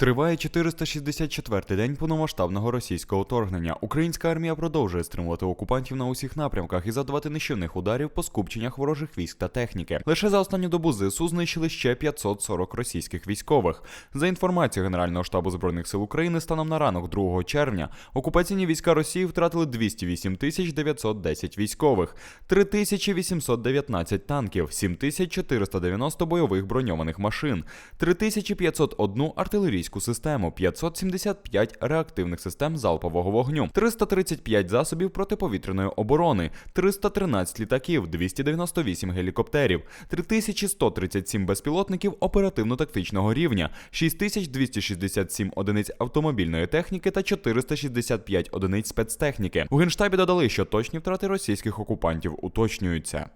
Триває 464-й день повномасштабного російського вторгнення. Українська армія продовжує стримувати окупантів на усіх напрямках і завдавати нищівних ударів по скупченнях ворожих військ та техніки. Лише за останню добу ЗСУ знищили ще 540 російських військових. За інформацією Генерального штабу збройних сил України, станом на ранок 2 червня окупаційні війська Росії втратили 208 тисяч 910 військових, 3819 танків, 7490 бойових броньованих машин, 3501 артилерійську систему, 575 реактивних систем залпового вогню, 335 засобів протиповітряної оборони, 313 літаків, 298 гелікоптерів, 3137 безпілотників оперативно-тактичного рівня, 6267 одиниць автомобільної техніки та 465 одиниць спецтехніки. У генштабі додали, що точні втрати російських окупантів уточнюються.